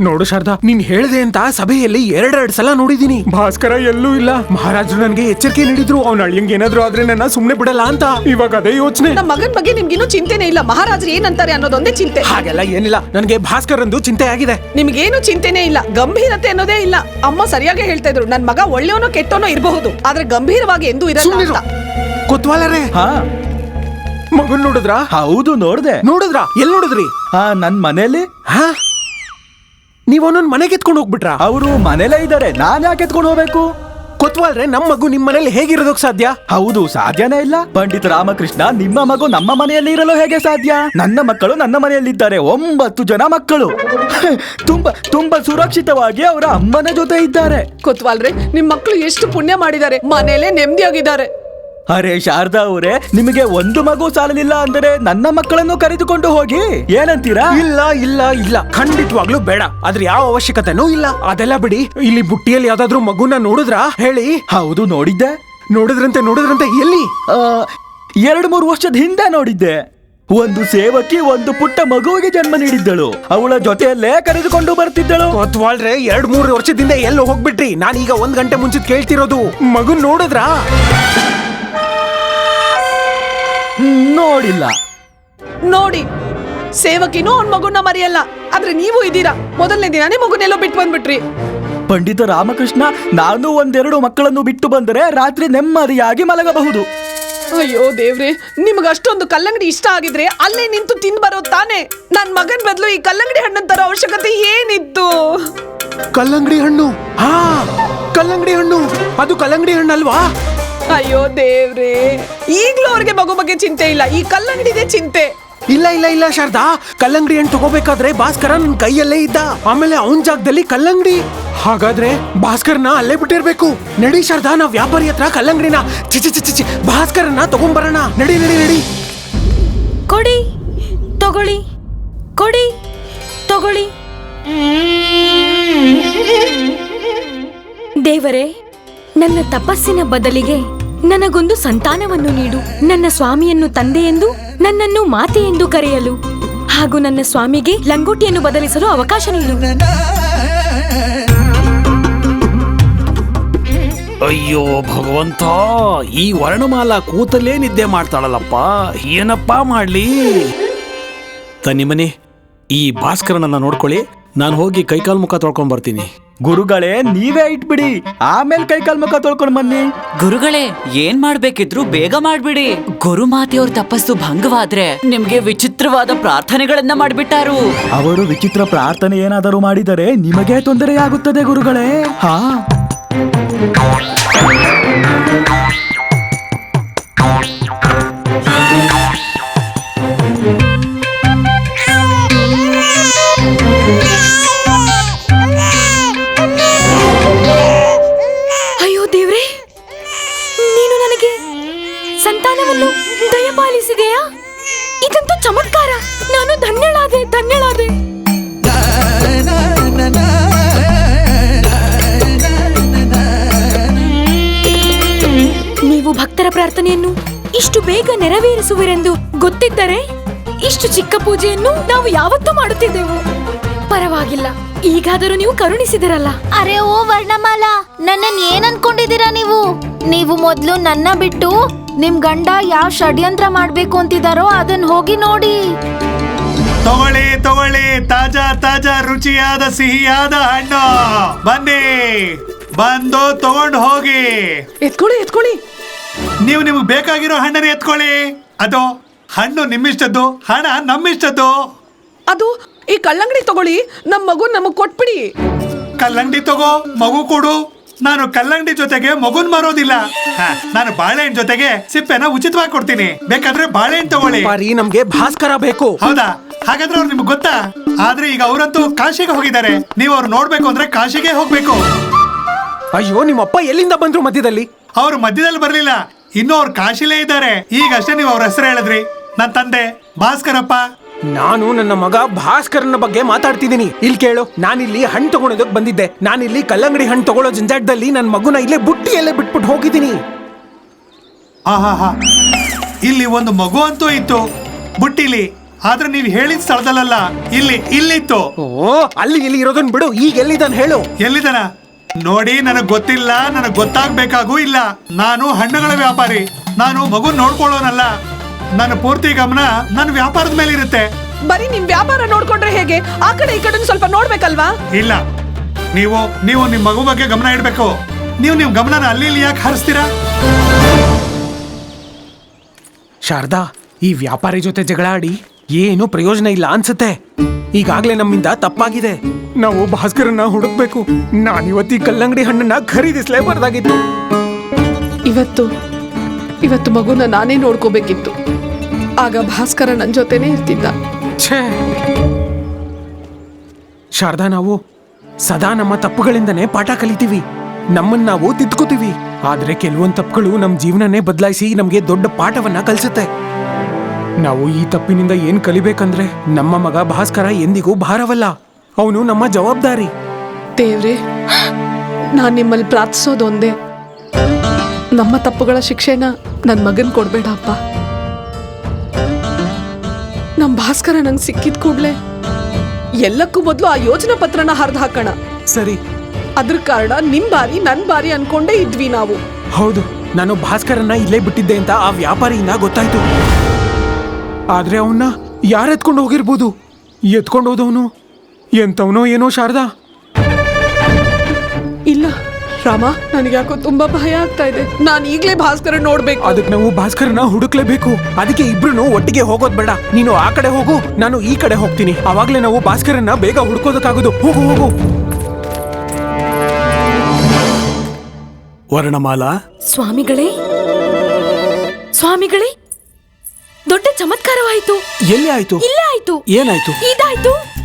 ನೋಡು ಶಾರದಾ ನೀನ್ ಹೇಳ್ದೆ ಅಂತ ಸಭೆಯಲ್ಲಿ ಎರಡೆರಡು ಸಲ ನೋಡಿದೀನಿ ಭಾಸ್ಕರ ಎಲ್ಲೂ ಇಲ್ಲ. ಮಹಾರಾಜರು ನನ್ಗೆ ಎಚ್ಚರಿಕೆ ನೀಡಿದ್ರು. ಅವ್ನ ಅಳಿಯಂಗ್ ಏನಾದ್ರು ಆದ್ರೆ ನನ್ನ ಸುಮ್ನೆ ಬಿಡಲ್ಲ ಅಂತ. ಇವಾಗ ಅದೇ ಯೋಚನೆ. ನಮ್ಮ ಮಗನ್ ಬಗ್ಗೆ ನಿಮ್ಗಿನ್ನೂ ಚಿಂತೆನೇ ಇಲ್ಲ. ಮಹಾರಾಜರು ಏನಂತಾರೆ ಅನ್ನೋದೊಂದೇ ಚಿಂತೆ. ಹಾಗೆಲ್ಲ ಏನಿಲ್ಲ. ನನ್ಗೆ ಭಾಸ್ಕರ್ ಅಂದು ಚಿಂತೆ ಆಗಿದೆ. ನಿಮ್ಗೇನು ಚಿಂತೆನೇ ಇಲ್ಲ. ಗಂಭೀರತೆ ಅನ್ನೋದೇ ಇಲ್ಲ. ಅಮ್ಮ ಸರಿಯಾಗಿ ಹೇಳ್ತಾ ಇದ್ರು. ನನ್ ಮಗ ಒಳ್ಳೆಯವನೋ ಕೆಟ್ಟವನೋ ಇರಬಹುದು. ಆದ್ರೆ ಗಂಭೀರವಾಗಿ ಎಂದೂ ಇರಲ್ಲ ಸುಮ್ನಿರು. ಅಂತ. ಕೊತ್ವಾಲರೇ. ಹಾ. ಮಗನ್ ನೋಡಿದ್ರಾ? ಹೌದು ನೋಡ್ದೆ. ನೋಡಿದ್ರಾ? ಎಲ್ ನೋಡಿದ್ರಿ? ಹಾ ನನ್ ಮನೇಲಿ. ಹಾ? ನೀವ್ ಒಂದೊಂದು ಮನೆಗೆ ಎತ್ಕೊಂಡು ಹೋಗ್ಬಿಟ್ರ? ಅವರು ಮನೇಲೇ ಇದ್ದಾರೆ. ನಾನ್ ಯಾಕೆ ಎತ್ಕೊಂಡು ಹೋಗ್ಬೇಕು? ಕೊತ್ವಾಲ್ರೆ ನಮ್ಮ ಮಗು ನಿಮ್ಮ ಮನೇಲಿ ಹೇಗಿರೋದಕ್ ಸಾಧ್ಯ? ಹೌದು ಸಾಧ್ಯನೇ ಇಲ್ಲ. ಪಂಡಿತ್ ರಾಮಕೃಷ್ಣ ನಿಮ್ಮ ಮಗು ನಮ್ಮ ಮನೆಯಲ್ಲಿ ಇರಲು ಹೇಗೆ ಸಾಧ್ಯ? ನನ್ನ ಮಕ್ಕಳು ನನ್ನ ಮನೆಯಲ್ಲಿದ್ದಾರೆ. ಒಂಬತ್ತು ಜನ ಮಕ್ಕಳು. ತುಂಬಾ ತುಂಬಾ ಸುರಕ್ಷಿತವಾಗಿ ಅವರ ಅಮ್ಮನ ಜೊತೆ ಇದ್ದಾರೆ. ಕೊತ್ವಾಲ್ರೆ ನಿಮ್ ಮಕ್ಕಳು ಎಷ್ಟು ಪುಣ್ಯ ಮಾಡಿದ್ದಾರೆ. ಮನೇಲೆ ನೆಮ್ಮದಿಯಾಗಿದ್ದಾರೆ. ಅರೆ ಶಾರದಾ ಅವರೇ ನಿಮಗೆ ಒಂದು ಮಗು ಸಾಲಲಿಲ್ಲ ಅಂದರೆ ನನ್ನ ಮಕ್ಕಳನ್ನು ಕರೆದುಕೊಂಡು ಹೋಗಿ? ಏನಂತೀರಾ? ಇಲ್ಲ ಇಲ್ಲ ಇಲ್ಲ. ಖಂಡಿತವಾಗ್ಲೂ ಬೇಡ. ಅದ್ರ ಯಾವ ಅವಶ್ಯಕತೆನೂ ಇಲ್ಲ. ಅದೆಲ್ಲ ಬಿಡಿ. ಇಲ್ಲಿ ಬುಟ್ಟಿಯಲ್ಲಿ ಯಾವ್ದಾದ್ರು ಮಗುನ ನೋಡಿದ್ರಾ? ಹೇಳಿ. ಹೌದು ನೋಡಿದ್ದೆ. ನೋಡಿದ್ರಂತೆ ನೋಡಿದ್ರಂತೆ. ಎಲ್ಲಿ? ಆ, ಎರಡು ಮೂರು ವರ್ಷದ ಹಿಂದೆ ನೋಡಿದ್ದೆ. ಒಂದು ಸೇವಕಿ ಒಂದು ಪುಟ್ಟ ಮಗುವಿಗೆ ಜನ್ಮ ನೀಡಿದ್ದಳು. ಅವಳ ಜೊತೆಯಲ್ಲೇ ಕರೆದುಕೊಂಡು ಬರ್ತಿದ್ದಳು. ಕೊತ್ವಾಲ್ರೆ ಎರಡ್ ಮೂರು ವರ್ಷದಿಂದ ಎಲ್ಲ ಹೋಗ್ಬಿಟ್ರಿ. ನಾನೀಗ ಒಂದ್ ಗಂಟೆ ಮುಂಚಿತ ಕೇಳ್ತಿರೋದು. ಮಗು ನೋಡಿದ್ರಾ? ನೋಡಿಲ್ಲ. ನೋಡಿ ಸೇವಕಿನೂ ಅವ್ನ ಮಗುನ ಮರೆಯಲ್ಲ. ಆದ್ರೆ ನೀವು ಇದೀರಾ ಮೊದಲನೇ ದಿನನೇ ಮಗುನೆಲ್ಲೋ ಬಿಟ್ಟು ಬಂದ್ಬಿಟ್ರಿ. ಪಂಡಿತ ರಾಮಕೃಷ್ಣ ನಾನು ಒಂದೆರಡು ಮಕ್ಕಳನ್ನು ಬಿಟ್ಟು ಬಂದರೆ ರಾತ್ರಿ ನೆಮ್ಮದಿಯಾಗಿ ಮಲಗಬಹುದು. ಅಯ್ಯೋ ದೇವ್ರೆ ನಿಮ್ಗೆ ಅಷ್ಟೊಂದು ಕಲ್ಲಂಗಡಿ ಇಷ್ಟ ಆಗಿದ್ರೆ ಅಲ್ಲೇ ನಿಂತು ತಿಂದು ಬರೋ ತಾನೇ? ನನ್ ಮಗನ್ ಬದಲು ಈ ಕಲ್ಲಂಗಡಿ ಹಣ್ಣನ್ ತರೋ ಅವಶ್ಯಕತೆ ಏನಿತ್ತು? ಕಲ್ಲಂಗಡಿ ಹಣ್ಣು? ಹಾ ಕಲ್ಲಂಗಡಿ ಹಣ್ಣು. ಅದು ಕಲ್ಲಂಗಡಿ ಹಣ್ಣಲ್ವಾ? ಅಯ್ಯೋ ದೇವ್ರೆ ಈಗ್ಲೂ ಅವ್ರಿಗೆ ಮಗು ಬಗ್ಗೆ ಚಿಂತೆ ಇಲ್ಲ ಈ ಕಲ್ಲಂಗಡಿಗೆ ಚಿಂತೆ. ಇಲ್ಲ ಇಲ್ಲ ಇಲ್ಲ ಶಾರದಾ. ಕಲ್ಲಂಗಡಿ ಹಣ್ಣು ತಗೋಬೇಕಾದ್ರೆ ಭಾಸ್ಕರ ನನ್ ಕೈಯಲ್ಲೇ ಇದ್ದ. ಆಮೇಲೆ ಅವನ್ ಜಾಗದಲ್ಲಿ ಕಲ್ಲಂಗಡಿ. ಹಾಗಾದ್ರೆ ಭಾಸ್ಕರ್ನ ಅಲ್ಲೇ ಬಿಟ್ಟಿರ್ಬೇಕು. ನಡಿ ಶಾರದಾ ನಾವ್ ವ್ಯಾಪಾರಿ ಹತ್ರ ಕಲ್ಲಂಗಡಿನ ಚಿಚಿ ಚಿಚಿ ಚಿ ಭಾಸ್ಕರನ್ನ ತಗೊಂಬರೋಣ. ನಡಿ ನಡಿ ನಡಿ. ಕೊಡಿ ತಗೊಳ್ಳಿ. ಕೊಡಿ ತಗೊಳ್ಳಿ. ದೇವರೇ ನನ್ನ ತಪಸ್ಸಿನ ಬದಲಿಗೆ ನನಗೊಂದು ಸಂತಾನವನ್ನು ನೀಡು. ನನ್ನ ಸ್ವಾಮಿಯನ್ನು ತಂದೆ ಎಂದು ನನ್ನನ್ನು ಮಾತೆ ಎಂದು ಕರೆಯಲು. ಹಾಗೂ ನನ್ನ ಸ್ವಾಮಿಗೆ ಲಂಗೋಟಿಯನ್ನು ಬದಲಿಸಲು ಅವಕಾಶ ನೀಡು. ಅಯ್ಯೋ ಭಗವಂತ, ಈ ವರ್ಣಮಾಲಾ ಕೂತಲ್ಲೇ ನಿದ್ದೆ ಮಾಡ್ತಾಳಲ್ಲಪ್ಪ. ಏನಪ್ಪಾ ಮಾಡ್ಲಿ? ತನ್ನಿಮನೆ, ಈ ಭಾಸ್ಕರನನ್ನ ನೋಡ್ಕೊಳ್ಳಿ. ನಾನು ಹೋಗಿ ಕೈಕಾಲು ಮುಖ ತೊಳ್ಕೊಂಡ್ ಬರ್ತೀನಿ ಗುರುಗಳೇ ನೀವೇ ಇಟ್ಬಿಡಿ. ಆಮೇಲೆ ಕೈಕಾಲ್ ಮುಖ ತೊಳ್ಕೊಂಡು ಬನ್ನಿ. ಗುರುಗಳೇ ಏನ್ ಮಾಡ್ಬೇಕಿದ್ರು ಬೇಗ ಮಾಡ್ಬಿಡಿ. ಗುರು ಮಾತೆಯವ್ರ ತಪಸ್ಸು ಭಂಗವಾದ್ರೆ ನಿಮ್ಗೆ ವಿಚಿತ್ರವಾದ ಪ್ರಾರ್ಥನೆಗಳನ್ನ ಮಾಡ್ಬಿಟ್ಟಾರು. ಅವರು ವಿಚಿತ್ರ ಪ್ರಾರ್ಥನೆ ಏನಾದರೂ ಮಾಡಿದರೆ ನಿಮಗೆ ತೊಂದರೆಯಾಗುತ್ತದೆ ಗುರುಗಳೇ. ಹಾ. ಗೊತ್ತಿದ್ದರೆ ಇಷ್ಟು ಚಿಕ್ಕ ಪೂಜೆಯನ್ನು ನಾವು ಯಾವತ್ತೂ ಮಾಡುತ್ತಿದ್ದೆವು. ಪರವಾಗಿಲ್ಲ. ಈಗಾದರೂ ನೀವು ಕರುಣಿಸಿದಿರಲ್ಲ. ಅರೆ ಓ ವರ್ಣಮಾಲಾ ನನ್ನನ್ ಏನ್ ಅನ್ಕೊಂಡಿದ್ದೀರಾ ನೀವು? ನೀವು ಮೊದ್ಲು ನನ್ನ ಬಿಟ್ಟು ನಿಮ್ ಗಂಡ ಯಾವ ಷಡ್ಯಂತ್ರ ಮಾಡ್ಬೇಕು ಅಂತಿದಾರೋ ಅದನ್ನ ಹೋಗಿ ನೋಡಿ. ತಗೊಳ್ಳಿ ತಗೊಳ್ಳಿ ತಾಜಾ ತಾಜಾ ರುಚಿಯಾದ ಸಿಹಿಯಾದ ಹಣ್ಣು. ಬನ್ನಿ ಬಂದು ತಗೊಂಡು ಹೋಗಿ. ಎತ್ಕೊಳ್ಳಿ ಎತ್ಕೊಳ್ಳಿ. ನೀವು ನಿಮ್ಗೆ ಬೇಕಾಗಿರೋ ಹಣ್ಣನ್ನ ಎತ್ಕೊಳ್ಳಿ. ಅದು ಹಣ್ಣು ನಿಮ್ಮಿಷ್ಟದ್ದು ಹಣ ನಮ್ಮಿಷ್ಟದ್ದು. ಅದು ಈ ಕಲ್ಲಂಗಡಿ ತಗೊಳ್ಳಿ ನಮ್ಮ ಮಗು ನಮಗ್ ಕೊಟ್ಬಿಡಿ. ಕಲ್ಲಂಗಡಿ ತಗೋ ಮಗು ಕೊಡು. ನಾನು ಕಲ್ಲಂಗಡಿ ಜೊತೆಗೆ ಮಗುನ್ ಮಾರೋದಿಲ್ಲ. ಹ, ನಾನು ಬಾಳೆಹಣ್ಣು ಜೊತೆಗೆ ಸಿಪ್ಪೆನ ಉಚಿತವಾಗಿ ಕೊಡ್ತೀನಿ. ಬೇಕಾದ್ರೆ ಬಾಳೆಹಣ್ಣು ತಗೊಳ್ಳಿ. ಬಾರಿ ನಮ್ಗೆ ಭಾಸ್ಕರ ಬೇಕು. ಹೌದಾ? ಹಾಗಾದ್ರೆ ಅವ್ರು ನಿಮ್ಗೆ ಗೊತ್ತಾ? ಆದ್ರೆ ಈಗ ಅವರಂತೂ ಕಾಶಿಗೆ ಹೋಗಿದ್ದಾರೆ. ನೀವು ಅವ್ರು ನೋಡ್ಬೇಕು ಅಂದ್ರೆ ಕಾಶಿಗೆ ಹೋಗ್ಬೇಕು. ಅಯ್ಯೋ ನಿಮ್ಮಪ್ಪ ಎಲ್ಲಿಂದ ಬಂದ್ರು ಮಧ್ಯದಲ್ಲಿ? ಅವ್ರು ಮಧ್ಯದಲ್ಲಿ ಬರ್ಲಿಲ್ಲ. ಇನ್ನೂ ಅವ್ರು ಕಾಶಿಲೇ ಇದ್ದಾರೆ. ಈಗಷ್ಟೇ ನೀವು ಅವ್ರ ಹೆಸರು ಹೇಳಿದ್ರಿ. ನನ್ನ ತಂದೆ ಭಾಸ್ಕರಪ್ಪ. ನಾನು ನನ್ನ ಮಗ ಭಾಸ್ಕರನ ಬಗ್ಗೆ ಮಾತಾಡ್ತಿದ್ದೀನಿ. ಇಲ್ಲಿ ಕೇಳು ನಾನಿಲ್ಲಿ ಹಣ್ಣು ತಗೊಳೋದಕ್ಕೆ ಬಂದಿದ್ದೆ. ನಾನಿಲ್ಲಿ ಕಲ್ಲಂಗಡಿ ಹಣ್ಣು ತಗೊಳ್ಳೋ ಜಂಜಾಟದಲ್ಲಿ ನನ್ನ ಮಗುನ ಇಲ್ಲೇ ಬುಟ್ಟಿಯಲ್ಲೇ ಬಿಟ್ಬಿಟ್ಟು ಹೋಗಿದ್ದೀನಿ. ಆಹಾಹಾ ಇಲ್ಲಿ ಒಂದು ಮಗು ಅಂತೂ ಇತ್ತು. ಬುಟ್ಟಿಲಿ ಆದ್ರೆ ನೀವು ಹೇಳಿದ ಸ್ಥಳದಲ್ಲ ಇಲ್ಲಿ ಇಲ್ಲಿತ್ತು. ಓ ಅಲ್ಲಿ ಇಲ್ಲಿ ಇರೋದನ್ನ ಬಿಡು ಈಗ ಎಲ್ಲಿದ್ದಾನೆ ಹೇಳು. ಎಲ್ಲಿದ್ದಾನ? ನೋಡಿ ನನಗೆ ಗೊತ್ತಿಲ್ಲ ನನಗೆ ಗೊತ್ತಾಗ್ಬೇಕಾಗೂ ಇಲ್ಲ. ನಾನು ಹಣ್ಣುಗಳ ವ್ಯಾಪಾರಿ. ನಾನು ಮಗು ನೋಡ್ಕೊಳ್ಳೋನಲ್ಲ. ನನ್ನ ಪೂರ್ತಿ ಗಮನ ನನ್ನ ವ್ಯಾಪಾರದ ಮೇಲೆ ಇರುತ್ತೆ. ಬರೀ ನಿಮ್ ವ್ಯಾಪಾರ ನೋಡ್ಕೊಂಡ್ರೆ ಹೇಗೆ? ಆ ಕಡೆ ಈ ಕಡೆ ಸ್ವಲ್ಪ ನೋಡ್ಬೇಕಲ್ವಾ? ಇಲ್ಲ. ನೀವು ನೀವು ನಿಮ್ ಮಗು ಬಗ್ಗೆ ಗಮನ ಇಡ್ಬೇಕು. ನೀವು ನಿಮ್ ಗಮನನ ಅಲ್ಲಿ ಇಲ್ಲಿ ಯಾಕೆ ಹರಿಸ್ತೀರಾ? ಶಾರದಾ ಈ ವ್ಯಾಪಾರಿ ಜೊತೆ ಜಗಳ ಆಡಿ ಏನು ಪ್ರಯೋಜನ ಇಲ್ಲ ಅನ್ಸುತ್ತೆ. ಈಗಾಗ್ಲೇ ನಮ್ಮಿಂದ ತಪ್ಪಾಗಿದೆ. ನಾವು ಭಾಸ್ಕರನ್ನ ಹುಡುಕ್ಬೇಕು. ನಾನಿವತ್ತಿ ಕಲ್ಲಂಗಡಿ ಹಣ್ಣನ್ನ ಖರೀದಿಸ್ಲೇಬಾರ್ದಾಗಿತ್ತು ಇವತ್ತು ಇವತ್ತು ಮಗುನ ನಾನೇ ನೋಡ್ಕೋಬೇಕಿತ್ತು. ಆಗ ಭಾಸ್ಕರ ನನ್ನ ಜೊತೆನೇ ಇರ್ತಿದ್ದ. ಛೇ! ಶಾರದಾ ನಾವು ಸದಾ ನಮ್ಮ ತಪ್ಪುಗಳಿಂದನೇ ಪಾಠ ಕಲಿತೀವಿ. ನಮ್ಮನ್ನ ನಾವು ತಿದ್ಕೋತೀವಿ. ಆದ್ರೆ ಕೆಲವೊಂದ್ ತಪ್ಪುಗಳು ನಮ್ಮ ಜೀವನನೇ ಬದಲಾಯಿಸಿ ನಮ್ಗೆ ದೊಡ್ಡ ಪಾಠವನ್ನ ಕಲಿಸುತ್ತೆ. ನಾವು ಈ ತಪ್ಪಿನಿಂದ ಏನ್ ಕಲಿಬೇಕಂದ್ರೆ ನಮ್ಮ ಮಗ ಭಾಸ್ಕರ ಎಂದಿಗೂ ಭಾರವಲ್ಲ. ಅವನು ನಮ್ಮ ಜವಾಬ್ದಾರಿ. ದೇವ್ರೆ ನಾನ್ ನಿಮ್ಮಲ್ಲಿ ಪ್ರಾರ್ಥಿಸೋದೊಂದೇ. ನಮ್ಮ ತಪ್ಪುಗಳ ಶಿಕ್ಷೆನ ನನ್ ಮಗನ್ ಕೊಡ್ಬೇಡ ಅಪ್ಪ ನಮ್ ಭಾಸ್ಕರ ನಂಗೆ ಸಿಕ್ಕಿದ ಕೂಡಲೇ. ಎಲ್ಲಕ್ಕೂ ಬದಲು ಆ ಯೋಜನಾ ಪತ್ರನ ಹರಿದು ಹಾಕೋಣ. ಸರಿ. ಅದ್ರ ಕಾರಣ ನಿಮ್ ಬಾರಿ ನನ್ ಬಾರಿ ಅನ್ಕೊಂಡೇ ಇದ್ವಿ ನಾವು. ಹೌದು ನಾನು ಭಾಸ್ಕರನ್ನ ಇಲ್ಲೇ ಬಿಟ್ಟಿದ್ದೆ ಅಂತ ಆ ವ್ಯಾಪಾರಿಯಿಂದ ಗೊತ್ತಾಯ್ತು. ಆದ್ರೆ ಅವನ್ನ ಯಾರು ಎತ್ಕೊಂಡು ಹೋಗಿರ್ಬೋದು? ಎತ್ಕೊಂಡು ಹೋದವನು? ಎಂತವನೋ ಏನೋ ಶಾರದಾ? ರಾಮ ನನಗೆ ಯಾಕೋ ತುಂಬಾ ಭಯ ಆಗ್ತಾ ಇದೆ. ನಾನು ಈಗಲೇ ಭಾಸ್ಕರ ನೋಡ್ಬೇಕು. ಅದಕ್ಕೆ ನಾವು ಭಾಸ್ಕರನ ಹುಡುಕ್ಲೇಬೇಕು. ಅದಕ್ಕೆ ಇಬ್ರು ಒಟ್ಟಿಗೆ ಹೋಗೋದ್ ಬೇಡ. ನೀನು ಆ ಕಡೆ ಹೋಗು ನಾನು ಈ ಕಡೆ ಹೋಗ್ತೀನಿ. ಅವಾಗ್ಲೇ ನಾವು ಭಾಸ್ಕರನ್ನ ಬೇಗ ಹುಡ್ಕೋದಕ್ಕಾಗೋದು. ಹೋಗು ಹೋಗು. ವರ್ಣಮಾಲಾ? ಸ್ವಾಮಿಗಳೇ? ಸ್ವಾಮಿಗಳೇ? ದೊಡ್ಡ ಚಮತ್ಕಾರವಾಯಿತು. ಎಲ್ಲಿ ಆಯ್ತು? ಇಲ್ಲೇ ಆಯ್ತು. ಏನಾಯ್ತು? ಇದಾಯ್ತು.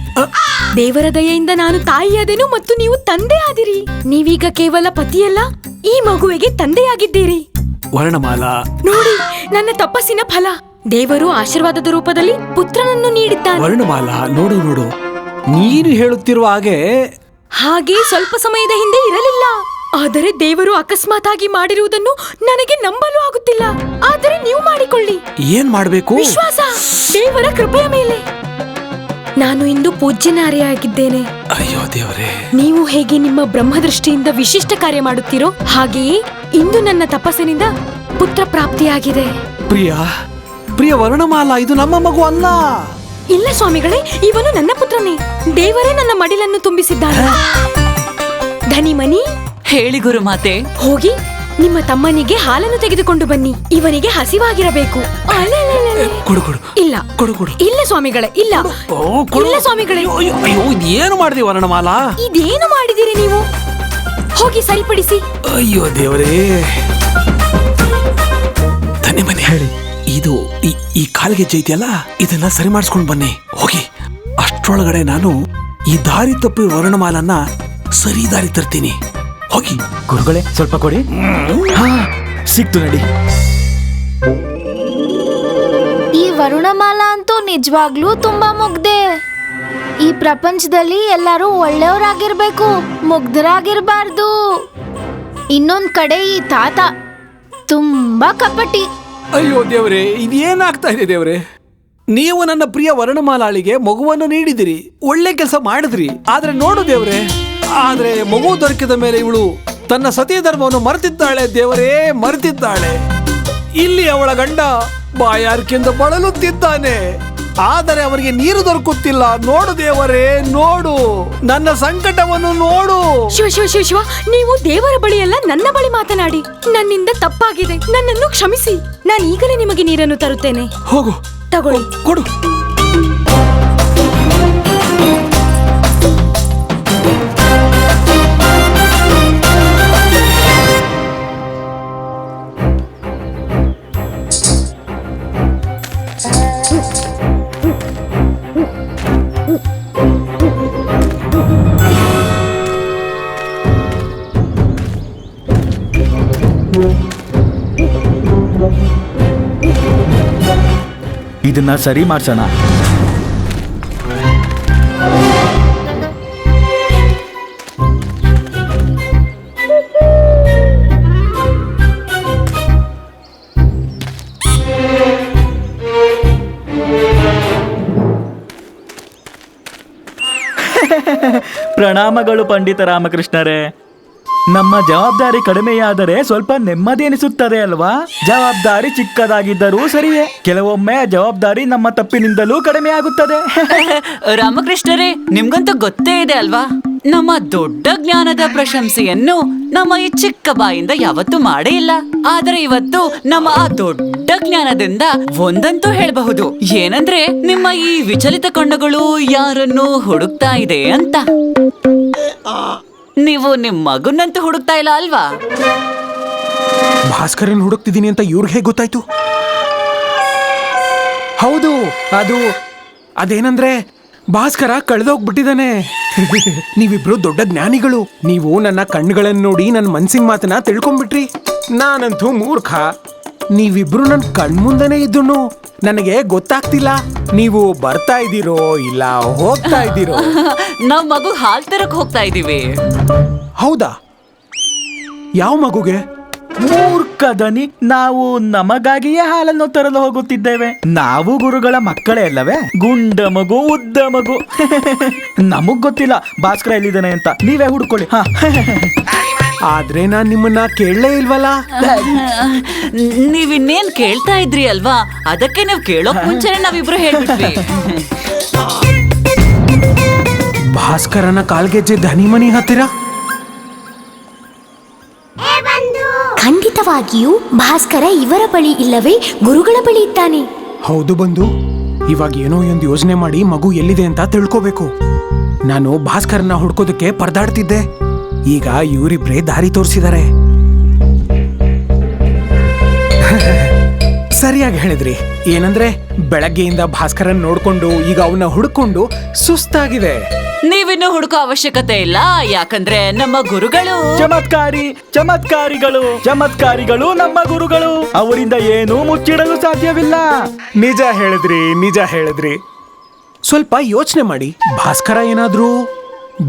ದೇವರ ದಯೆಯಿಂದ ನಾನು ತಾಯಿಯಾದೆನು ಮತ್ತು ನೀವು ತಂದೆ ಆದಿರಿ ನೀವೀಗ ಕೇವಲ ಪತಿಯಲ್ಲ ಈ ಮಗುವಿಗೆ ತಂದೆಯಾಗಿದ್ದೀರಿ. ವರ್ಣಮಾಲಾ. ನೋಡಿ ನನ್ನ ತಪಸ್ಸಿನ ಫಲ. ದೇವರು ಆಶೀರ್ವಾದದ ರೂಪದಲ್ಲಿ ಪುತ್ರನನ್ನು ನೀಡಿದ್ದಾನೆ. ವರ್ಣಮಾಲಾ ನೋಡು ನೋಡು. ನೀನು ಹೇಳುತ್ತಿರುವ ಹಾಗೆ ಹಾಗೆ ಸ್ವಲ್ಪ ಸಮಯದ ಹಿಂದೆ ಇರಲಿಲ್ಲ. ಆದರೆ ದೇವರು ಅಕಸ್ಮಾತ್ ಆಗಿ ಮಾಡಿರುವುದನ್ನು ನನಗೆ ನಂಬಲು ಆಗುತ್ತಿಲ್ಲ. ಆದರೆ ನೀವು ಮಾಡಿಕೊಳ್ಳಿ. ಏನ್ ಮಾಡಬೇಕು? ವಿಶ್ವಾಸ. ದೇವರ ಕೃಪೆಯ ಮೇಲೆ. ನಾನು ಇಂದು ಪೂಜ್ಯನಾರಿಯಾಗಿದ್ದೇನೆ ಅಯ್ಯೋ ದೇವರೇ. ನೀವು ಹೇಗೆ ನಿಮ್ಮ ಬ್ರಹ್ಮದೃಷ್ಟಿಯಿಂದ ವಿಶಿಷ್ಟ ಕಾರ್ಯ ಮಾಡುತ್ತೀರೋ ಹಾಗೆಯೇ ಇಂದು ನನ್ನ ತಪಸ್ಸಿನಿಂದ ಪುತ್ರ ಪ್ರಾಪ್ತಿಯಾಗಿದೆ. ಪ್ರಿಯ ಪ್ರಿಯ ವರ್ಣಮಾಲಾ ಇದು ನಮ್ಮ ಮಗು ಅಲ್ಲ. ಇಲ್ಲ ಸ್ವಾಮಿಗಳೇ ಇವನು ನನ್ನ ಪುತ್ರನೇ. ದೇವರೇ ನನ್ನ ಮಡಿಲನ್ನು ತುಂಬಿಸಿದ್ದಾನೆ. ಧನಿಮನಿ ಹೇಳಿ ಗುರುಮಾತೆ. ಹೋಗಿ ನಿಮ್ಮ ತಮ್ಮನಿಗೆ ಹಾಲನ್ನು ತೆಗೆದುಕೊಂಡು ಬನ್ನಿ. ಇವನಿಗೆ ಹಸಿವಾಗಿರಬೇಕು. ಅಲೆಲೆಲೆಲೆ. ಕೊಡು ಕೊಡು. ಇಲ್ಲ. ಕೊಡು ಕೊಡು. ಇಲ್ಲ ಸ್ವಾಮಿಗಳೇ ಇಲ್ಲ. ಓ, ಕೊಡು. ಇಲ್ಲ ಸ್ವಾಮಿಗಳೇ. ಅಯ್ಯೋ, ಅಯ್ಯೋ, ಅಯ್ಯೋ ಇದು ಏನು ಮಾಡಿದೆ ವರ್ಣಮಾಲಾ? ಇದೇನು ಮಾಡಿದಿರಿ ನೀವು? ಹೋಗಿ ಸರಿಪಡಿಸಿ. ಅಯ್ಯೋ ದೇವರೇ. ತನ್ನಿ ಮನೆ. ಹೇಳಿ. ಇದು ಈ- ಈ ಕಾಲಿಗೆ ಜೈತಿಯಲ್ಲ ಇದನ್ನ ಸರಿ ಮಾಡಿಸ್ಕೊಂಡು ಬನ್ನಿ. ಹೋಗಿ. ಅಷ್ಟ್ರೊಳಗಡೆ ನಾನು ಈ ದಾರಿ ತಪ್ಪಿ ವರ್ಣಮಾಲನ್ನ ಸರಿ ದಾರಿ ತರ್ತೀನಿ. ಹೋಗಿ. ಗುರುಗಳೇ ಸ್ವಲ್ಪ ಕೊಡಿ. ಹಾ ಸಿಕ್ತು ನಡಿ. ಈ ವರುಣಮಾಲಾ ಅಂತೂ ನಿಜವಾಗ್ಲೂ ತುಂಬಾ ಮುಗ್ದೆ. ಈ ಪ್ರಪಂಚದಲ್ಲಿ ಎಲ್ಲರೂ ಒಳ್ಳೆಯವರಾಗಿರ್ಬೇಕು ಮುಗ್ಧರಾಗಿರ್ಬಾರ್ದು. ಇನ್ನೊಂದ್ ಕಡೆ ಈ ತಾತ ತುಂಬಾ ಕಪಟಿ. ಅಯ್ಯೋ ದೇವರೇ ಇದೇನಾಗ್ತಾ ಇದೆ ದೇವರೇ? ನೀವು ನನ್ನ ಪ್ರಿಯ ವರ್ಣಮಾಲಾಳಿಗೆ ಮಗುವನ್ನು ನೀಡಿದಿರಿ ಒಳ್ಳೆ ಕೆಲಸ ಮಾಡಿದ್ರಿ ಆದ್ರೆ ನೋಡು ದೇವ್ರೆ. ಆದ್ರೆ ಮಗು ದೊರಕಿದ ಮೇಲೆ ಇವಳು ತನ್ನ ಸತಿಯ ಧರ್ಮವನ್ನು ಮರೆತಿದ್ದಾಳೆ ದೇವರೇ ಮರೆತಿದ್ದಾಳೆ. ಇಲ್ಲಿ ಅವಳ ಗಂಡ ಬಾಯಾರಿಕೆಯಿಂದ ಬಳಲುತ್ತಿದ್ದಾನೆ. ಆದರೆ ಅವರಿಗೆ ನೀರು ದೊರಕುತ್ತಿಲ್ಲ. ನೋಡು ದೇವರೇ ನೋಡು. ನನ್ನ ಸಂಕಟವನ್ನು ನೋಡು. ಶಿವ ಶಿವ ಶಿವ ಶಿವ ನೀವು ದೇವರ ಬಳಿಯಲ್ಲ ನನ್ನ ಬಳಿ ಮಾತನಾಡಿ. ನನ್ನಿಂದ ತಪ್ಪಾಗಿದೆ. ನನ್ನನ್ನು ಕ್ಷಮಿಸಿ. ನಾನು ಈಗಲೇ ನಿಮಗೆ ನೀರನ್ನು ತರುತ್ತೇನೆ. ಹೋಗು. ತಗೊಳ್ಳಿ. ಕೊಡು. ಇದನ್ನ ಸರಿ ಮಾಡ್ಸೋಣ. ಪ್ರಣಾಮಗಳು ಪಂಡಿತ ರಾಮಕೃಷ್ಣರೇ. ನಮ್ಮ ಜವಾಬ್ದಾರಿ ಕಡಿಮೆಯಾದರೆ ಸ್ವಲ್ಪ ನೆಮ್ಮದಿ ಎನಿಸುತ್ತದೆ ಅಲ್ವಾ? ಜವಾಬ್ದಾರಿ ಚಿಕ್ಕದಾಗಿದ್ದರೂ ಸರಿಯೇ. ಕೆಲವೊಮ್ಮೆ ಜವಾಬ್ದಾರಿ ನಮ್ಮ ತಪ್ಪಿನಿಂದಲೂ ಕಡಿಮೆ ಆಗುತ್ತದೆ ರಾಮಕೃಷ್ಣರೇ, ನಿಮ್ಗಂತೂ ಗೊತ್ತೇ ಇದೆ ಅಲ್ವಾ? ನಮ್ಮ ದೊಡ್ಡ ಜ್ಞಾನದ ಪ್ರಶಂಸೆಯನ್ನು ನಮ್ಮ ಈ ಚಿಕ್ಕ ಬಾಯಿಂದ ಯಾವತ್ತೂ ಮಾಡೇ ಇಲ್ಲ. ಆದರೆ ಇವತ್ತು ನಮ್ಮ ಆ ದೊಡ್ಡ ಜ್ಞಾನದಿಂದ ಒಂದಂತೂ ಹೇಳಬಹುದು. ಏನಂದ್ರೆ, ನಿಮ್ಮ ಈ ವಿಚಲಿತ ಕಣ್ಣುಗಳು ಯಾರನ್ನು ಹುಡುಕ್ತಾ ಇದೆ ಅಂತ. ನೀವು ನಿಮ್ ಮಗುನಂತೂ ಹುಡುಕ್ತಾ ಇಲ್ಲ ಅಲ್ವಾ? ಭಾಸ್ಕರನ್ ಹುಡುಕ್ತಿದ್ದೀನಿ ಅಂತ ಇವ್ರಿಗೆ ಹೇಗೆ ಗೊತ್ತಾಯ್ತು? ಹೌದು, ಅದು, ಅದೇನಂದ್ರೆ ಭಾಸ್ಕರ ಕಳೆದೋಗ್ಬಿಟ್ಟಿದ್ದಾನೆ ನೀವಿಬ್ರು ದೊಡ್ಡ ಜ್ಞಾನಿಗಳು. ನೀವು ನನ್ನ ಕಣ್ಣುಗಳನ್ನು ನೋಡಿ ನನ್ನ ಮನ್ಸಿನ ಮಾತನ್ನ ತಿಳ್ಕೊಂಡ್ಬಿಟ್ರಿ. ನಾನಂತೂ ಮೂರ್ಖ. ನೀವಿಬ್ರು ನನ್ನ ಕಣ್ಮುಂದೆನೇ ಇದ್ದು ನನಗೆ ಗೊತ್ತಾಗ್ತಿಲ್ಲ. ನೀವು ಬರ್ತಾ ಇದ್ದೀರೋ ಇಲ್ಲ ಹೋಗ್ತಾ ಇದ್ದೀರೋ? ನಾವ್ ಮಗು ಹಾಲ್ ತರಕ್ ಹೋಗ್ತಾ ಇದೀವಿ. ಹೌದಾ? ಯಾವ ಮಗುಗೆ? ಮೂರ್ಖ ದನಿ ನಾವು ನಮಗಾಗಿಯೇ ಹಾಲನ್ನು ತರಲು ಹೋಗುತ್ತಿದ್ದೇವೆ. ನಾವು ಗುರುಗಳ ಮಕ್ಕಳೇ ಅಲ್ಲವೇ? ಗುಂಡ ಮಗು ಉದ್ದ ಮಗು. ನಮಗ್ ಗೊತ್ತಿಲ್ಲ. ಭಾಸ್ಕರ ಎಲ್ಲಿದ್ದಾನೆ ಅಂತ. ನೀವೇ ಹುಡ್ಕೊಳ್ಳಿ. ಹಾ. ಆದ್ರೆ ನಾನ್ ನಿಮ್ಮನ್ನ ಕೇಳಲೇ ಇಲ್ವಲ್ಲ? ನೀವಿನ್ನೇನ್ ಕೇಳ್ತಾ ಇದ್ರಿ ಅಲ್ವಾ? ಅದಕ್ಕೆ ನೀವು ಕೇಳೋಕ್ ಮುಂಚೆನೆ ನಾವಿಬ್ರು ಹೇಳ್ಬಿಟ್ವಿ. ಭಾಸ್ಕರನ ಕಾಲ್ಗೆಜ್ಜೆ ಧನಿಮನಿ ಹತ್ತಿರ? ಖಂಡಿತವಾಗಿಯೂ ಭಾಸ್ಕರ ಇವರ ಬಳಿ ಇಲ್ಲವೇ ಗುರುಗಳ ಬಳಿ ಇದ್ದಾನೆ. ಹೌದು ಬಂದು ಇವಾಗ ಏನೋ ಒಂದು ಯೋಜನೆ ಮಾಡಿ ಮಗು ಎಲ್ಲಿದೆ ಅಂತ ತಿಳ್ಕೋಬೇಕು. ನಾನು ಭಾಸ್ಕರನ ಹುಡ್ಕೋದಕ್ಕೆ ಪರದಾಡ್ತಿದ್ದೆ. ಈಗ ಇವರಿಬ್ರೇ ದಾರಿ ತೋರಿಸಿದ್ದಾರೆ ಸರಿಯಾಗಿ ಹೇಳಿದ್ರಿ. ಏನಂದ್ರೆ ಬೆಳಗ್ಗೆಯಿಂದ ಭಾಸ್ಕರನ್ ನೋಡ್ಕೊಂಡು ಈಗ ಅವನ್ನ ಹುಡ್ಕೊಂಡು ಸುಸ್ತಾಗಿದೆ. ನೀವಿನ್ನು ಹುಡುಕೋ ಅವಶ್ಯಕತೆ ಇಲ್ಲ. ಯಾಕಂದ್ರೆ ನಮ್ಮ ಗುರುಗಳು. ಚಮತ್ಕಾರಿ ಚಮತ್ಕಾರಿಗಳು ಚಮತ್ಕಾರಿಗಳು ನಮ್ಮ ಗುರುಗಳು. ಅವರಿಂದ ಏನೂ ಮುಚ್ಚಿಡಲು ಸಾಧ್ಯವಿಲ್ಲ. ನಿಜ ಹೇಳಿದ್ರಿ ನಿಜ ಹೇಳಿದ್ರಿ. ಸ್ವಲ್ಪ ಯೋಚನೆ ಮಾಡಿ. ಭಾಸ್ಕರ ಏನಾದ್ರೂ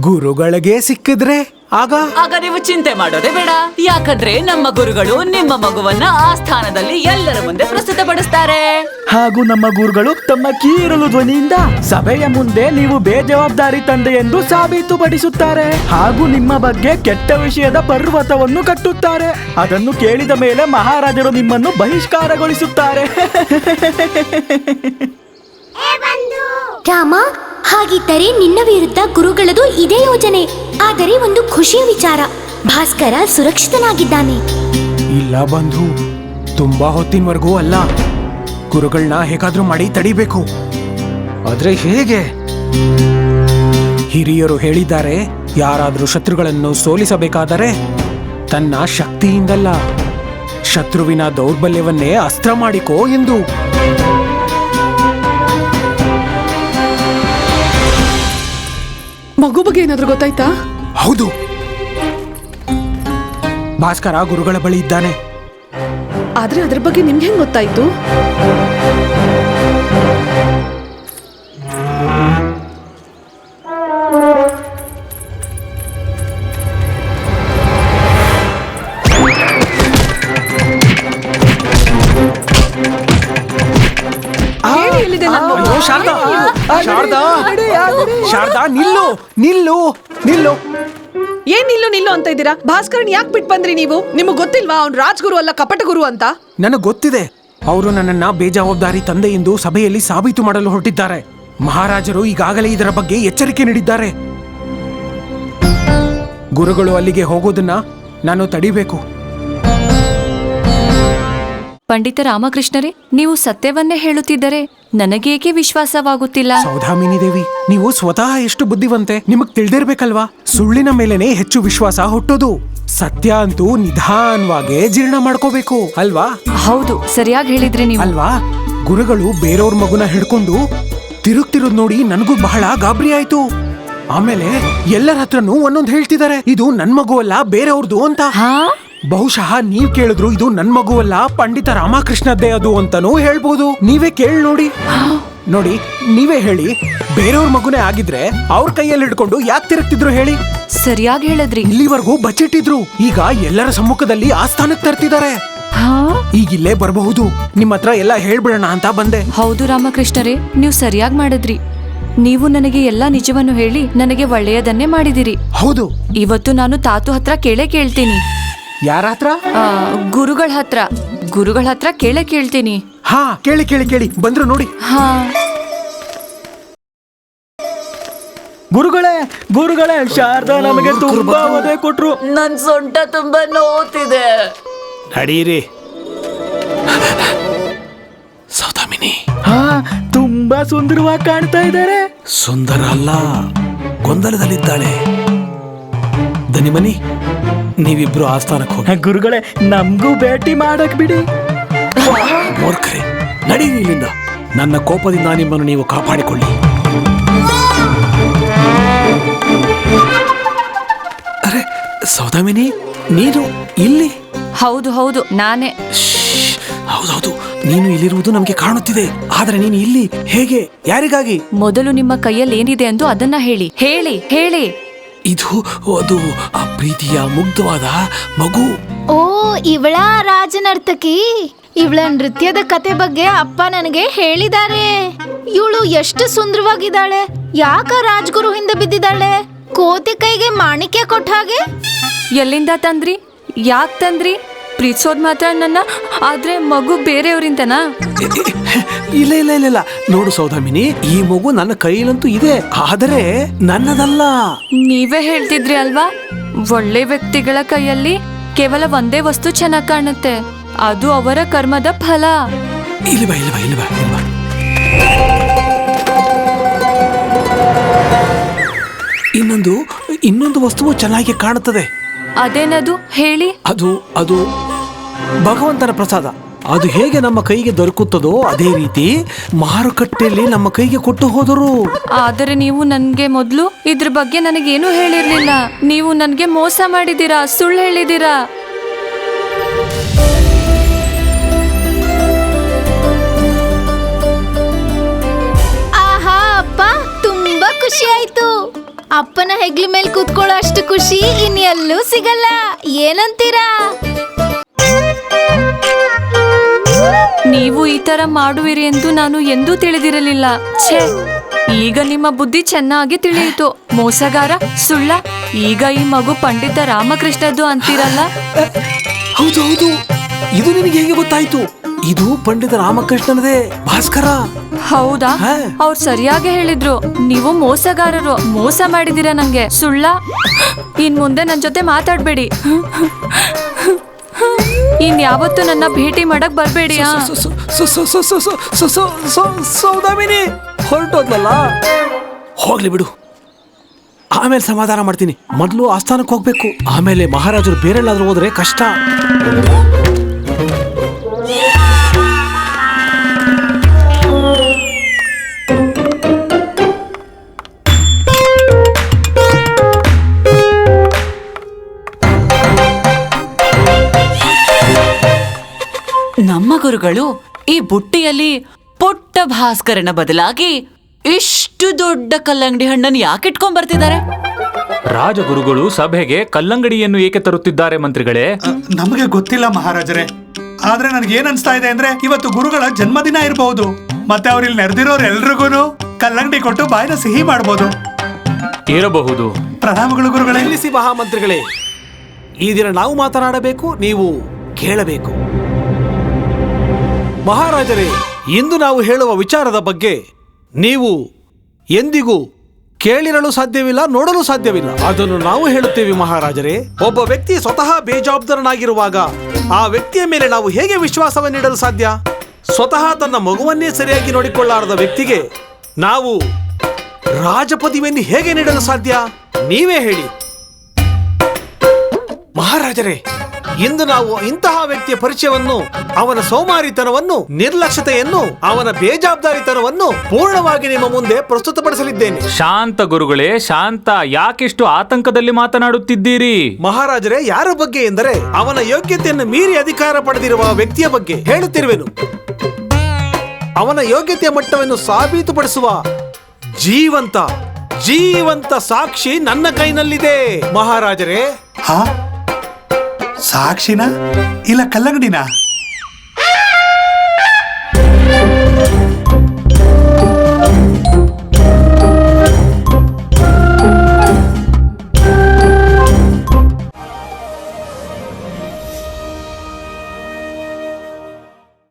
ಗುರುಗಳಿಗೆ ಸಿಕ್ಕಿದ್ರೆ? ಆಗ? ಆಗ ನೀವು ಚಿಂತೆ ಮಾಡೋದೇ ಬೇಡ. ಯಾಕಂದ್ರೆ ನಮ್ಮ ಗುರುಗಳು ನಿಮ್ಮ ಮಗುವನ್ನ ಆ ಸ್ಥಾನದಲ್ಲಿ ಎಲ್ಲರ ಮುಂದೆ ಪ್ರಸ್ತುತಪಡಿಸ್ತಾರೆ. ಹಾಗೂ ನಮ್ಮ ಗುರುಗಳು ತಮ್ಮ ಕೀರಲು ಧ್ವನಿಯಿಂದ ಸಭೆಯ ಮುಂದೆ ನೀವು ಬೇಜವಾಬ್ದಾರಿ ತಂದೆ ಎಂದು ಸಾಬೀತುಪಡಿಸುತ್ತಾರೆ. ಹಾಗೂ ನಿಮ್ಮ ಬಗ್ಗೆ ಕೆಟ್ಟ ವಿಷಯದ ಪರ್ವತವನ್ನು ಕಟ್ಟುತ್ತಾರೆ. ಅದನ್ನು ಕೇಳಿದ ಮೇಲೆ ಮಹಾರಾಜರು ನಿಮ್ಮನ್ನು ಬಹಿಷ್ಕಾರಗೊಳಿಸುತ್ತಾರೆ. ರಾಮ ಹಾಗಿದ್ದರೆ ನಿನ್ನ ವಿರುದ್ಧ ಗುರುಗಳದು ಇದೇ ಯೋಜನೆ. ಆದರೆ ಒಂದು ಖುಷಿಯ ವಿಚಾರ. ಭಾಸ್ಕರ ಸುರಕ್ಷಿತನಾಗಿದ್ದಾನೆ. ಇಲ್ಲ ಬಂಧು, ತುಂಬಾ ಹೊತ್ತಿನವರೆಗೂ ಅಲ್ಲ. ಗುರುಗಳನ್ನ ಹೇಗಾದ್ರೂ ಮಾಡಿ ತಡಿಬೇಕು. ಆದ್ರೆ ಹೇಗೆ? ಹಿರಿಯರು ಹೇಳಿದ್ದಾರೆ, ಯಾರಾದರೂ ಶತ್ರುಗಳನ್ನು ಸೋಲಿಸಬೇಕಾದರೆ ತನ್ನ ಶಕ್ತಿಯಿಂದಲ್ಲ. ಶತ್ರುವಿನ ದೌರ್ಬಲ್ಯವನ್ನೇ ಅಸ್ತ್ರ ಮಾಡಿಕೋ ಎಂದು. ಏನಾದ್ರೂ ಗೊತ್ತಾಯ್ತಾ? ಹೌದು. ಭಾಸ್ಕರ ಗುರುಗಳ ಬಳಿ ಇದ್ದಾನೆ. ಆದ್ರೆ ಅದ್ರ ಬಗ್ಗೆ ನಿಮ್ಗೆ ಹೆಂಗ್ ಗೊತ್ತಾಯ್ತು? ಅಂತ ಭಾಸ್ಕರನ್ ಯಾಕೆ ಬಿಟ್ ಬಂದ್ರಿ ನೀವು? ನಿಮಗೆ ಗೊತ್ತಿಲ್ವಾ ಅವ್ನು ರಾಜ್ಗುರು ಅಲ್ಲ ಕಪಟ ಗುರು ಅಂತ? ನನಗೆ ಗೊತ್ತಿದೆ. ಅವರು ನನ್ನನ್ನ ಬೇಜವಾಬ್ದಾರಿ ತಂದೆ ಎಂದು ಸಭೆಯಲ್ಲಿ ಸಾಬೀತು ಮಾಡಲು ಹೊರಟಿದ್ದಾರೆ. ಮಹಾರಾಜರು ಈಗಾಗಲೇ ಇದರ ಬಗ್ಗೆ ಎಚ್ಚರಿಕೆ ನೀಡಿದ್ದಾರೆ. ಗುರುಗಳು ಅಲ್ಲಿಗೆ ಹೋಗೋದನ್ನ ನಾನು ತಡಿಬೇಕು. ಪಂಡಿತ ರಾಮಕೃಷ್ಣರೇ ನೀವು ಸತ್ಯವನ್ನೇ ಹೇಳುತ್ತಿದ್ದರೆ ನನಗೇಕೆ ವಿಶ್ವಾಸವಾಗುತ್ತಿಲ್ಲ? ಸೌಧಾಮಿನಿ ದೇವಿ ನೀವು ಸ್ವತಃ ಎಷ್ಟು ಬುದ್ಧಿವಂತೆ? ನಿಮಗ್ ತಿಳಿದಿರ್ಬೇಕಲ್ವಾ? ಸುಳ್ಳಿನ ಮೇಲೆನೆ ಹೆಚ್ಚು ವಿಶ್ವಾಸ ಹುಟ್ಟೋದು. ಸತ್ಯ ಅಂತೂ ನಿಧಾನವಾಗೇ ಜೀರ್ಣ ಮಾಡ್ಕೋಬೇಕು ಅಲ್ವಾ? ಹೌದು ಸರಿಯಾಗಿ ಹೇಳಿದ್ರಿ ನೀವು. ಅಲ್ವಾ? ಗುರುಗಳು ಬೇರೆಯವ್ರ ಮಗುನ ಹಿಡ್ಕೊಂಡು ತಿರುಗ್ತಿರೋದ್ ನೋಡಿ ನನಗೂ ಬಹಳ ಗಾಬರಿ ಆಯ್ತು. ಆಮೇಲೆ ಎಲ್ಲರ ಹತ್ರನೂ ಒಂದೊಂದು ಹೇಳ್ತಿದ್ದಾರೆ ಇದು ನನ್ ಮಗು ಅಲ್ಲ ಬೇರೆಯವ್ರದು ಅಂತ. ಹಾ? ಬಹುಶಃ ನೀವ್ ಕೇಳಿದ್ರು ಇದು ನನ್ ಮಗುವಲ್ಲ ಪಂಡಿತ ರಾಮಕೃಷ್ಣದ್ದೇ ಅದು ಅಂತಾನೂ ಹೇಳ್ಬೋದು. ನೀವೇ ಕೇಳಿ ನೋಡಿ. ನೋಡಿ ನೀವೇ ಹೇಳಿ ಬೇರೆಯವ್ರ ಮಗುನೇ ಆಗಿದ್ರೆ ಅವ್ರ ಕೈಯಲ್ಲಿ ಹಿಡ್ಕೊಂಡು ಯಾಕೆ ತಿರುಗ್ತಿದ್ರು ಹೇಳಿ? ಸರಿಯಾಗಿ ಹೇಳಿದ್ರಿ. ಇಲ್ಲಿವರೆಗೂ ಬಚ್ಚಿಟ್ಟಿದ್ರು. ಈಗ ಎಲ್ಲರ ಸಮ್ಮುಖದಲ್ಲಿ ಸ್ಥಾನಕ್ಕೆ ತರ್ತಿದ್ದಾರೆ ಹಾ? ಈಗ ಇಲ್ಲೇ ಬರಬಹುದು. ನಿಮ್ಮ ಹತ್ರ ಎಲ್ಲ ಹೇಳ್ಬಿಡೋಣ ಅಂತ ಬಂದೆ. ಹೌದು ರಾಮಕೃಷ್ಣರೇ ನೀವು ಸರಿಯಾಗಿ ಮಾಡಿದ್ರಿ. ನೀವು ನನಗೆ ಎಲ್ಲಾ ನಿಜವನ್ನು ಹೇಳಿ ನನಗೆ ಒಳ್ಳೆಯದನ್ನೇ ಮಾಡಿದಿರಿ. ಹೌದು. ಇವತ್ತು ನಾನು ತಾತು ಹತ್ರ ಕೇಳೇ ಕೇಳ್ತೀನಿ. ಯಾರ ಹತ್ರ? ಆ, ಗುರುಗಳ ಹತ್ರ. ಗುರುಗಳ ಹತ್ರ ಕೇಳೇ ಕೇಳ್ತೀನಿ. ಹಾ ಕೇಳಿ ಕೇಳಿ ಕೇಳಿ. ಬಂದ್ರು ನೋಡಿ. ಹಾ. ಗುರುಗಳೇ ಗುರುಗಳೇ ಶಾರದಾ ನಮಗೆ ತುಂಬಾ ಒದೆ ಕೊಟ್ರು. ನನ್ ಸೊಂಟ ತುಂಬಾ ನೋತಿದೆ ನಡೀರಿ. ಸೌದಾಮಿನಿ. ಹಾ ತುಂಬಾ ಸುಂದರವಾಗಿ ಕಾಣ್ತಾ ಇದ್ದಾರೆ. ಸುಂದರ ಅಲ್ಲ ಗೊಂದಲದಲ್ಲಿದ್ದಾಳೆ. ದನಿಮನಿ ನೀವಿಬ್ರು ಆಸ್ಥಾನಕ್ಕೆ ಹೋಗಿ. ಗುರುಗಳೇ ನಮಗೂ ಭೇಟಿ ಮಾಡಕ್ ಬಿಡಿ. ಮೂರ್ಖರೆ ನಡೀರಿ ಇಲ್ಲಿಂದ. ನನ್ನ ಕೋಪದಿಂದ ನಿಮ್ಮನ್ನು ನೀವು ಕಾಪಾಡಿಕೊಳ್ಳಿ. ಅರೆ ಸೌದಾಮಿನಿ ನೀನು ಇಲ್ಲಿ? ಹೌದು ಹೌದು ನಾನೇ. ಶ್ಶ್, ಹೌದೌದು ನೀನು ಇಲ್ಲಿರುವುದು ನಮಗೆ ಕಾಣುತ್ತಿದೆ. ಆದರೆ ನೀನು ಇಲ್ಲಿ ಹೇಗೆ ಯಾರಿಗಾಗಿ? ಮೊದಲು ನಿಮ್ಮ ಕೈಯಲ್ಲಿ ಏನಿದೆ ಎಂದು ಅದನ್ನ ಹೇಳಿ. ಹೇಳಿ ಹೇಳಿ. ಇದು ಅದು ಆ ಪ್ರೀತಿಯ ಮುಗ್ಧವಾದ ಮಗು. ಓ ಇವಳ ರಾಜನರ್ತಕಿ. ಇವಳ ನೃತ್ಯದ ಕತೆ ಬಗ್ಗೆ ಅಪ್ಪ ನನಗೆ ಹೇಳಿದ್ದಾರೆ. ಇವಳು ಎಷ್ಟು ಸುಂದರವಾಗಿದ್ದಾಳೆ. ಯಾಕ ರಾಜ್ಗುರು ಹಿಂದೆ ಬಿದ್ದಿದ್ದಾಳೆ. ಕೋತಿ ಕೈಗೆ ಮಾಣಿಕ್ಯ ಕೊಟ್ಟ ಹಾಗೆ. ಎಲ್ಲಿಂದ ತಂದ್ರಿ? ಯಾಕೆ ತಂದ್ರಿ? ಪ್ರೀತಿಸೋದ್ ಮಾತ್ರ ನನ್ನ ಆದ್ರೆ ಮಗು ಬೇರೆಯವರಿಂದನಾ? ಇಲ್ಲ ಇಲ್ಲ ಇಲ್ಲ ಇಲ್ಲ. ನೋಡು ಸೌದಾಮಿನಿ ಈ ಮಗು ನನ್ನ ಕೈಯಲ್ಲಂತೂ ಇದೆ. ಆದರೆ ನನ್ನದಲ್ಲ. ನೀವೇ ಹೇಳ್ತಿದ್ರಿ ಅಲ್ವಾ? ಒಳ್ಳೆ ವ್ಯಕ್ತಿಗಳ ಕೈಯಲ್ಲಿ ಕೇವಲ ಒಂದೇ ವಸ್ತು ಚೆನ್ನಾಗಿ ಕಾಣುತ್ತೆ. ಅದು ಅವರ ಕರ್ಮದ ಫಲ. ಇಲ್ವಾ ಇಲ್ವಾ ಇಲ್ವಾ ಇಲ್ವಾ ಇನ್ನೊಂದು ಇನ್ನೊಂದು ವಸ್ತುವು ಚೆನ್ನಾಗಿ ಕಾಣುತ್ತದೆ. ಅದೇನದು ಹೇಳಿ? ಅದು ಅದು ಭಗವಂತನ ಪ್ರಸಾದ. ಅದು ಹೇಗೆ ನಮ್ಮ ಕೈಗೆ ದೊರಕುತ್ತದೋ ಅದೇ ರೀತಿ ಮಾರುಕಟ್ಟೆಯಲ್ಲಿ ನಮ್ಮ ಕೈಗೆ ಕೊಟ್ಟು ಹೋದರು. ಆದರೆ ನೀವು ನನ್ಗೆ ಮೊದಲು ಇದ್ರ ಬಗ್ಗೆ ನನಗೇನು ಹೇಳಿರ್ಲಿಲ್ಲ. ನೀವು ನನ್ಗೆ ಮೋಸ ಮಾಡಿದೀರಾ ಸುಳ್ಳು ಹೇಳಿದೀರಾ ಆಹಾ ಅಪ್ಪ ತುಂಬಾ ಖುಷಿ ಆಯ್ತು. ಅಪ್ಪನ ಹೆಗ್ಲ ಮೇಲೆ ಕೂತ್ಕೊಳ್ಳೋ ಅಷ್ಟು ಖುಷಿ ಇನ್ನೆಲ್ಲೂ ಸಿಗಲ್ಲ. ಏನಂತೀರಾ? ನೀವು ಈ ತರ ಮಾಡುವಿರಿ ಎಂದು ನಾನು ಎಂದೂ ತಿಳಿದಿರಲಿಲ್ಲ. ಛೇ ಈಗ ನಿಮ್ಮ ಬುದ್ಧಿ ಚೆನ್ನಾಗಿ ತಿಳಿಯಿತು. ಮೋಸಗಾರ ಸುಳ್ಳ ಈಗ ಈ ಮಗು ಪಂಡಿತ ರಾಮಕೃಷ್ಣದ್ದು ಅಂತೀರಲ್ಲ? ಹೌದು ಹೌದು ಇದು ನಿಮಗೆ ಹೇಗೆ ಗೊತ್ತಾಯ್ತು? ಇದು ಪಂಡಿತ ರಾಮಕೃಷ್ಣನದೇ ಭಾಸ್ಕರ. ಹೌದಾ ಅವ್ರು ಸರಿಯಾಗಿ ಹೇಳಿದ್ರು ನೀವು ಮೋಸಗಾರರು ಮೋಸ ಮಾಡಿದೀರ ನಂಗೆ ಸುಳ್ಳ ಇನ್ ಮುಂದೆ ನನ್ ಜೊತೆ ಮಾತಾಡ್ಬೇಡಿ ಇನ್ ಯಾವತ್ತು ನನ್ನ ಭೇಟಿ ಮಾಡಕ್ ಬರ್ಬೇಡಿ ಸೌದಾಮಿನಿ ಹೊರಟೋದ್ಲಲ್ಲ ಹೋಗ್ಲಿ ಬಿಡು ಆಮೇಲೆ ಸಮಾಧಾನ ಮಾಡ್ತೀನಿ ಮೊದಲು ಆಸ್ಥಾನಕ್ಕೆ ಹೋಗ್ಬೇಕು ಆಮೇಲೆ ಮಹಾರಾಜರು ಬೇರೆಲ್ಲಾದ್ರೂ ಹೋದ್ರೆ ಕಷ್ಟ ನಮ್ಮ ಗುರುಗಳು ಈ ಬುಟ್ಟಿಯಲ್ಲಿ ಪುಟ್ಟ ಭಾಸ್ಕರನ ಬದಲಾಗಿ ಇಷ್ಟು ದೊಡ್ಡ ಕಲ್ಲಂಗಡಿ ಹಣ್ಣನ್ನು ಯಾಕೆ ಇಟ್ಕೊಂಡ್ ಬರ್ತಿದ್ದಾರೆ? ರಾಜಗುರುಗಳು ಸಭೆಗೆ ಕಲ್ಲಂಗಡಿಯನ್ನು ಏಕೆ ತರುತ್ತಿದ್ದಾರೆ ಮಂತ್ರಿಗಳೇ? ನಮಗೆ ಗೊತ್ತಿಲ್ಲ ಮಹಾರಾಜರೇ. ಆದ್ರೆ ನನಗೆ ಏನ್ ಅನ್ಸ್ತಾ ಇದೆ ಅಂದ್ರೆ ಇವತ್ತು ಗುರುಗಳ ಜನ್ಮದಿನ ಇರಬಹುದು ಮತ್ತೆ ಅವ್ರಿಲ್ಲಿ ನೆರೆದಿರೋರು ಎಲ್ರಿಗೂ ಕಲ್ಲಂಗಡಿ ಕೊಟ್ಟು ಬಾಯಿನ ಸಿಹಿ ಮಾಡಬಹುದು ಇರಬಹುದು. ಪ್ರಣಾಮಗಳು ಗುರುಗಳೇ. ನಿಲ್ಲಿಸಿ ಮಹಾಮಂತ್ರಿಗಳೇ ಈ ದಿನ ನಾವು ಮಾತನಾಡಬೇಕು ನೀವು ಕೇಳಬೇಕು. ಮಹಾರಾಜರೇ, ಇಂದು ನಾವು ಹೇಳುವ ವಿಚಾರದ ಬಗ್ಗೆ ನೀವು ಎಂದಿಗೂ ಕೇಳಿರಲು ಸಾಧ್ಯವಿಲ್ಲ, ನೋಡಲು ಸಾಧ್ಯವಿಲ್ಲ. ಅದನ್ನು ನಾವು ಹೇಳುತ್ತೇವೆ ಮಹಾರಾಜರೇ, ಒಬ್ಬ ವ್ಯಕ್ತಿ ಸ್ವತಃ ಬೇಜವಾಬ್ದಾರನಾಗಿರುವಾಗ ಆ ವ್ಯಕ್ತಿಯ ಮೇಲೆ ನಾವು ಹೇಗೆ ವಿಶ್ವಾಸವನ್ನಿಡಲು ಸಾಧ್ಯ? ಸ್ವತಃ ತನ್ನ ಮಗುವನ್ನೇ ಸರಿಯಾಗಿ ನೋಡಿಕೊಳ್ಳಾರದ ವ್ಯಕ್ತಿಗೆ ನಾವು ರಾಜಪದವಿಯನ್ನು ಹೇಗೆ ನೀಡಲು ಸಾಧ್ಯ? ನೀವೇ ಹೇಳಿ. ಮಹಾರಾಜರೇ ಇಂದು ನಾವು ಇಂತಹ ವ್ಯಕ್ತಿಯ ಪರಿಚಯವನ್ನು ಅವನ ಸೋಮಾರಿತನವನ್ನು ನಿರ್ಲಕ್ಷ್ಯತೆಯನ್ನು ಅವನ ಬೇಜವಾಬ್ದಾರಿತನವನ್ನು ಪೂರ್ಣವಾಗಿ ನಿಮ್ಮ ಮುಂದೆ ಪ್ರಸ್ತುತಪಡಿಸಲಿದ್ದೇನೆ. ಶಾಂತ ಗುರುಗಳೇ ಶಾಂತ ಯಾಕೆಷ್ಟು ಆತಂಕದಲ್ಲಿ ಮಾತನಾಡುತ್ತಿದ್ದೀರಿ? ಮಹಾರಾಜರೇ ಯಾರ ಬಗ್ಗೆ ಎಂದರೆ ಅವನ ಯೋಗ್ಯತೆಯನ್ನು ಮೀರಿ ಅಧಿಕಾರ ಪಡೆದಿರುವ ವ್ಯಕ್ತಿಯ ಬಗ್ಗೆ ಹೇಳುತ್ತಿರುವೆನು. ಅವನ ಯೋಗ್ಯತೆಯ ಮಟ್ಟವನ್ನು ಸಾಬೀತುಪಡಿಸುವ ಜೀವಂತ ಜೀವಂತ ಸಾಕ್ಷಿ ನನ್ನ ಕೈನಲ್ಲಿದೆ. ಮಹಾರಾಜರೇ ಹಾ? ಸಾಕ್ಷಿನ ಇಲ್ಲ ಕಲ್ಲಂಗಡಿನ?